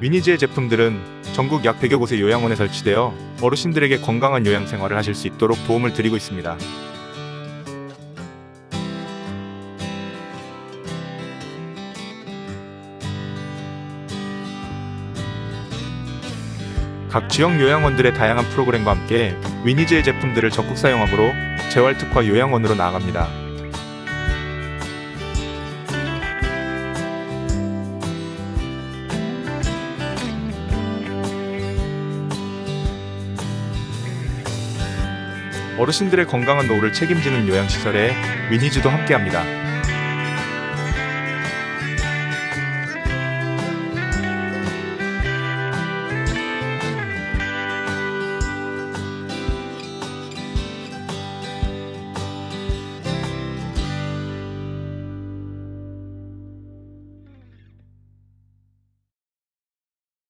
위니즈의 제품들은 전국 약 100여 곳의 요양원에 설치되어 어르신들에게 건강한 요양 생활을 하실 수 있도록 도움을 드리고 있습니다. 각 지역 요양원들의 다양한 프로그램과 함께 위니즈의 제품들을 적극 사용함으로 재활 특화 요양원으로 나아갑니다. 어르신들의 건강한 노후를 책임지는 요양시설에 위니즈도 함께합니다.